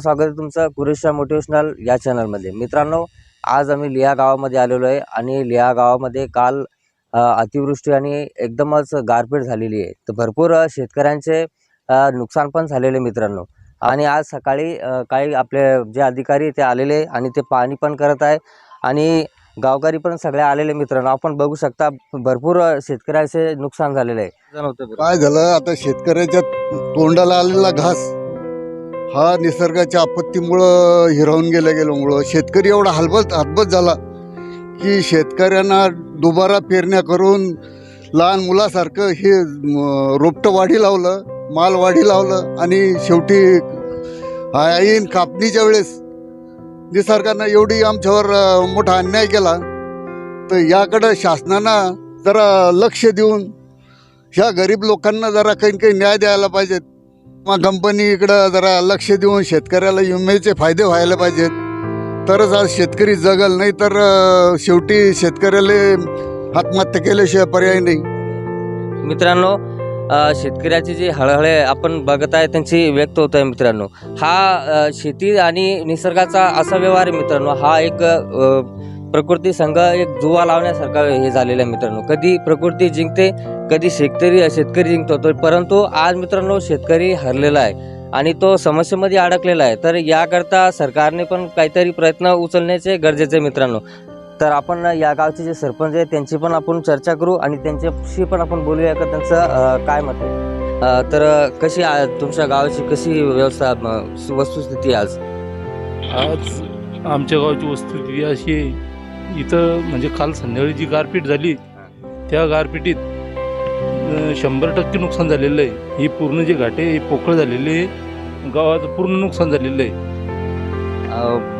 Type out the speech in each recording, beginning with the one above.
स्वागत आहे तुमचं पुरेशा मोटिवेशनल या चॅनलमध्ये मित्रांनो आज आम्ही लिहा गावामध्ये आलेलो आहे आणि लिहा गावामध्ये काल अतिवृष्टी आणि एकदमच गारपीट झालेली आहे. तर भरपूर शेतकऱ्यांचे नुकसान पण झालेले मित्रांनो. आणि आज सकाळी काही आपले जे अधिकारी ते आलेले आणि ते पाहणी पण करत आहे आणि गावकरी पण सगळे आलेले मित्रांनो. आपण बघू शकता भरपूर शेतकऱ्याचे शेतकऱ्यांचे नुकसान झालेले आहे. काय झालं? आता शेतकऱ्याच्या तोंडाला आलेला घास. हा निसर्गाच्या आपत्तीमुळं हिरावून गेल्या गेल्यामुळं शेतकरी एवढा हलबत हतबत झाला की शेतकऱ्यांना दुबारा पेरण्या करून लहान मुलासारखं हे रोपटं वाढी लावलं माल वाढी लावलं आणि शेवटी आईन कापणीच्या वेळेस निसर्गानं एवढी आमच्यावर मोठा अन्याय केला. तर याकडं शासनानं जरा लक्ष देऊन ह्या गरीब लोकांना जरा काही काही न्याय द्यायला पाहिजेत. मग कंपनी इकडं जरा लक्ष देऊन शेतकऱ्याला विम्याचे फायदे व्हायला पाहिजेत. तरच आज शेतकरी जगल नाही तर शेवटी शेतकऱ्याला आत्महत्या केल्याशिवाय पर्याय नाही. मित्रांनो शेतकऱ्याची जी हळहळे आपण बघत आहे त्यांची व्यक्त होत आहे मित्रांनो. हा शेती आणि निसर्गाचा असा व्यवहार आहे मित्रांनो. हा एक प्रकृती संघ एक जुवा लावण्यासारखा हे झालेला आहे मित्रांनो. कधी प्रकृती जिंकते कधी शेतकरी शेतकरी जिंकतो तर परंतु आज मित्रांनो शेतकरी हरलेला आहे आणि तो समस्येमध्ये अडकलेला आहे. तर याकरता सरकारने पण काहीतरी प्रयत्न उचलण्याचे गरजेचे आहे मित्रांनो. तर आपण या गावचे जे सरपंच आहेत त्यांची पण आपण चर्चा करू आणि त्यांच्याशी पण आपण बोलूया का? त्यांचं काय मत आहे? तर कशी तुमच्या गावाची कशी व्यवस्था वस्तुस्थिती आहे आज? आज आमच्या गावची वस्तुस्थिती अशी आहे इथं म्हणजे काल संध्याकाळी जी गारपीट झाली त्या गारपिटीत शंभर टक्के नुकसान झालेलं आहे ही पूर्ण जे घाटे हे पोकळ झालेले आहे गावाचं पूर्ण नुकसान झालेलं आहे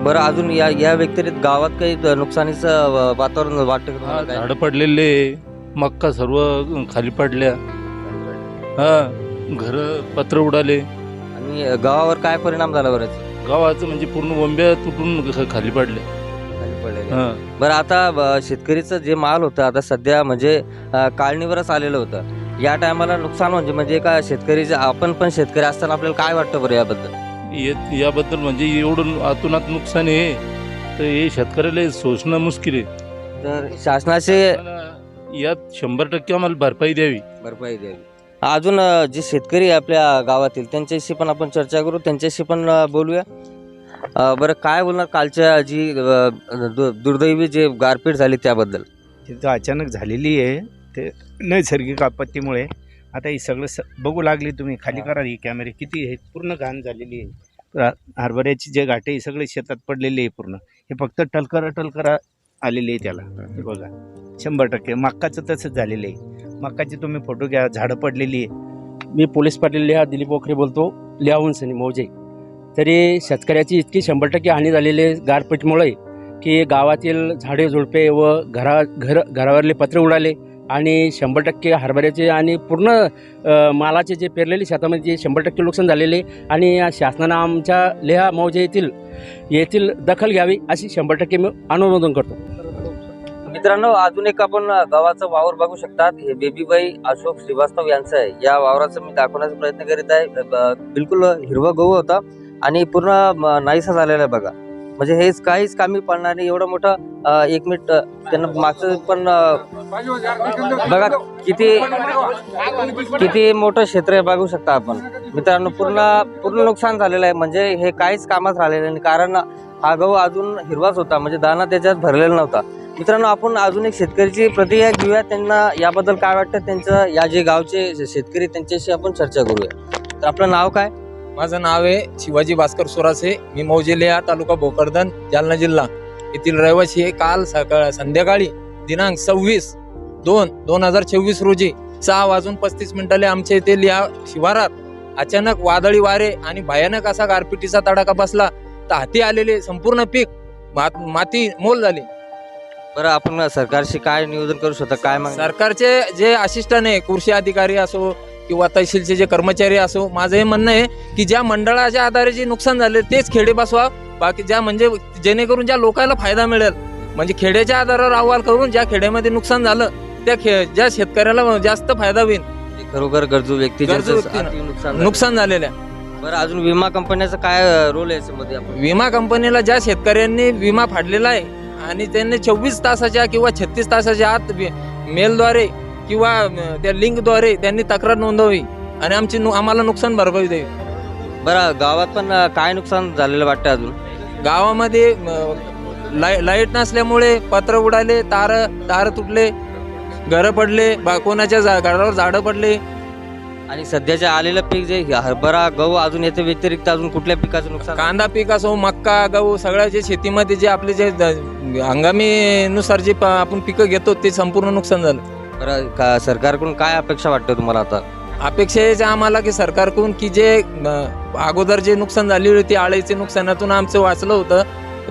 बरं अजून या या व्यतिरिक्त गावात काही नुकसानीचं वातावरण वाटतं? झाडं पडलेले मक्का सर्व खाली पडल्या हा घरं पत्र उडाले आणि गावावर काय परिणाम झाला बरं याचा? गावाचं म्हणजे पूर्ण वंब्या तुटून खाली पडल्या. हा. बरं आता शेतकरीचं जे माल होतं आता सध्या म्हणजे अ, काढणीवरच आलेलं होतं. या टायमाला नुकसान म्हणजे म्हणजे का शेतकरीचे आपण पण शेतकरी असताना आपल्याला काय वाटतं बरं याबद्दल? ये- याबद्दल म्हणजे एवढं आतुनात नुकसान आहे तर हे शेतकऱ्याला सोसणं मुश्किल आहे. तर शासनाचे यात शंभर टक्के आम्हाला भरपाई द्यावी. भरपाई द्यावी. अजून अ, जे शेतकरी आहे आपल्या गावातील त्यांच्याशी पण आपण चर्चा करू त्यांच्याशी पण अ, बोलूया. बरं काय बोलणार कालच्या जी दु- दुर्दैवी जे गारपीट झाली त्याबद्दल? तिथं अचानक झालेली आहे. ते नैसर्गिक आपत्तीमुळे. आता हे सगळं स बघू लागले तुम्ही. खाली करा ही कॅमेरे किती आहे पूर्ण घाण झालेली आहे. हरभऱ्याची जे घाटे हे सगळे शेतात पडलेले आहे पूर्ण. हे फक्त टलकरा टलकरा आलेले आहे त्याला. हे बघा. शंभर टक्के. मक्काचं तसंच झालेलं आहे. मक्काचे तुम्ही फोटो घ्या. झाडं पडलेली आहे. मी पोलीस पाटील लिहा दिलीप बोखरे बोलतो. लिहाहून सनी मौजे. तरी शेतकऱ्याची इतकी शंभर टक्के हानी झालेली आहे गारपीटमुळे की गावातील झाडे झुडपे व घरा घर घरावरले पत्रे उडाले आणि शंभर टक्के हरभऱ्याचे आणि पूर्ण मालाचे जे पेरलेले शेतामध्ये जे शंभर टक्के नुकसान झालेले आणि या शासनानं आमच्या लेहा मौजे येथील येथील दखल घ्यावी अशी शंभर टक्के मी अनुमोदन करतो. मित्रांनो अजून एक आपण गावाचं वावर बघू शकतात. हे बेबीबाई अशोक श्रीवास्तव यांचं आहे. या वावराचं मी दाखवण्याचा प्रयत्न करीत आहे. बिलकुल हिरवं गहू होता. आणि पूर्ण नाहीसा झालेला आहे बघा. म्हणजे हेच काहीच कामी पडणार नाही. एवढं मोठं एक मिनिट त्यांना मागचं पण बघा किती किती मोठं क्षेत्र आहे बघू शकता आपण. मित्रांनो पूर्ण पूर्ण नुकसान झालेलं आहे. म्हणजे हे काहीच कामात राहिलेलं नाही. कारण हा गहू अजून हिरवाच होता. म्हणजे दाना त्याच्यात भरलेला नव्हता. मित्रांनो आपण अजून एक शेतकरीची प्रतिक्रिया घेऊया. त्यांना याबद्दल काय वाटतं? त्यांचं या जे गावचे शेतकरी त्यांच्याशी आपण चर्चा करूया. तर आपलं नाव काय? माझं नाव आहे शिवाजी भास्कर सोरासे. मी मौजेलिया तालुका भोकरदन जालना जिल्हा. येथील रहिवासी आहे काल सकाळ संध्याकाळी दिनांक सव्वीस दोन दोन हजार चोवीस रोजी सहा वाजून पस्तीस मिनिटाले आमच्या येथे लिहा शिवारात अचानक वादळी वारे आणि भयानक असा गारपिटीचा तडाखा बसला. तर हाती आलेले संपूर्ण पीक मात- माती मोल झाली. बरं आपण सरकारशी काय नियोजन करू शकता? काय मग सरकारचे जे असिस्टंट आहे कृषी अधिकारी असो किंवा तहसीलचे जे कर्मचारी असो माझं हे म्हणणं आहे की ज्या मंडळाच्या आधारे जे नुकसान झाले तेच खेडे बसवा बाकी ज्या म्हणजे जेणेकरून ज्या लोकांना फायदा मिळेल म्हणजे खेड्याच्या आधारावर अहवाल करून ज्या खेड्यामध्ये नुकसान झालं त्या खे ज्या शेतकऱ्याला जास्त फायदा होईल खरोखर गरजू व्यक्ती गरजू ज्यांचं व्यक्तींना. आर्थिक नुकसान झालं. नुकसान झालेल्या बरं अजून विमा कंपन्याचा काय रोल आहे याच्यामध्ये आपण विमा कंपनीला ज्या शेतकऱ्यांनी विमा फाडलेला आहे आणि त्यांनी चोवीस तासाच्या किंवा छत्तीस तासाच्या आत वि- मेलद्वारे किंवा त्या लिंकद्वारे त्यांनी तक्रार नोंदवावी आणि आमची नु- आम्हाला नुकसान भरपाई द्यावी बरं गावात पण अं, काय नुकसान झालेलं वाटतं अजून? गावामध्ये लाय लाइट नसल्यामुळे पत्र उडाले तार तार तुटले घरं पडले बा कोणाच्या जा- घरावर झाडं पडले. आणि सध्याच्या आलेलं पीक जे हरभरा गहू अजून याच्या व्यतिरिक्त अजून कुठल्या पिकाचं नुकसान? कांदा पीक असो मक्का गहू सगळ्या जे शेतीमध्ये जे आपले जे द- हंगामीनुसार जे प- आपण पिकं घेतो ते संपूर्ण नुकसान झालं. बरं का सरकारकडून काय अपेक्षा वाटतं तुम्हाला आता? अपेक्षा आहे आम्हाला की सरकारकडून की जे अं, अगोदर जे नुकसान झाली होती आळीचे नुकसानातून आमचं वाचलं होतं.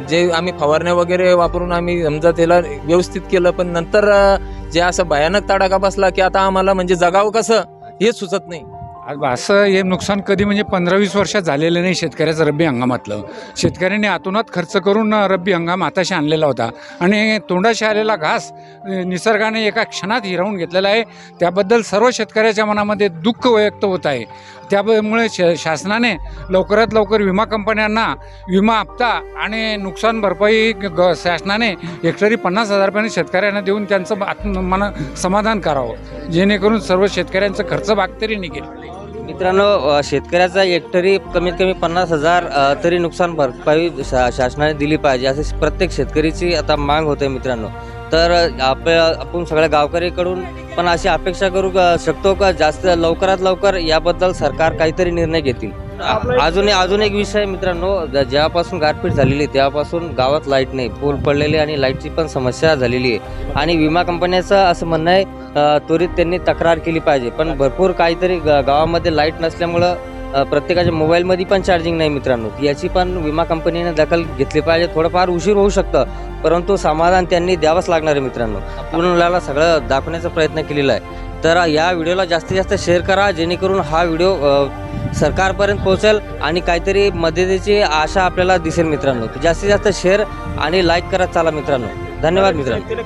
जे आम्ही फवारण्या वगैरे वापरून आम्ही समजा त्याला व्यवस्थित केलं पण नंतर अं, जे असं भयानक तडाखा बसला की आता आम्हाला म्हणजे जगावं कसं हे सुचत नाही. असं हे नुकसान कधी म्हणजे पंधरा वीस वर्षात झालेलं नाही शेतकऱ्याचं रब्बी हंगामातलं. शेतकऱ्यांनी आतोनात खर्च करून रब्बी हंगाम हाताशी आणलेला होता. आणि तोंडाशी आलेला घास निसर्गाने एका क्षणात हिरावून घेतलेला आहे. त्याबद्दल सर्व शेतकऱ्याच्या मनामध्ये दुःख व्यक्त होत आहे. त्यामुळे श शासनाने लवकरात लवकर विमा कंपन्यांना विमा हप्ता आणि नुकसान भरपाई ग शासनाने हेक्टरी पन्नास हजार शेतकऱ्यांना देऊन त्यांचं आत्म मना समाधान करावं. जेणेकरून सर्व शेतकऱ्यांचं खर्च भाग तरी निघेल. मित्रांनो शेतकऱ्याचा एकटरी कमीत कमी पन्नास हजार तरी नुकसान भरपाई शा शासनाने दिली पाहिजे असे प्रत्येक शेतकरीची आता माग होते मित्रांनो. तर आप आपण सगळ्या गावकऱ्याकडून पण अशी अपेक्षा करू शकतो का? जास्त लवकरात लवकर याबद्दल सरकार काहीतरी निर्णय घेतील. अजून अजून एक विषय मित्रांनो. ज- जेव्हापासून गारपीट झालेली आहे, तेव्हापासून गावात लाइट नाही. पोल पडलेले आणि लाईटची पण समस्या झालेली आहे. आणि विमा कंपन्याचं असं म्हणणं आहे अ, त्वरित त्यांनी तक्रार केली पाहिजे. पण भरपूर काहीतरी ग- गावामध्ये लाइट नसल्यामुळं अ, प्रत्येकाच्या मोबाईलमध्ये पण चार्जिंग नाही मित्रांनो. याची पण विमा कंपनीने दखल घेतली पाहिजे. थोडंफार उशीर होऊ शकतं परंतु समाधान त्यांनी द्यावंच लागणार आहे मित्रांनो. पूर्णला सगळं दाखवण्याचा प्रयत्न केलेला आहे. तर या व्हिडिओला जास्तीत जास्त शेअर करा जेणेकरून हा व्हिडिओ सरकारपर्यंत पोहोचेल आणि काहीतरी मदतीची आशा आपल्याला दिसेल मित्रांनो. जास्तीत जास्त शेअर आणि लाईक करत चाला मित्रांनो. धन्यवाद मित्रांनो.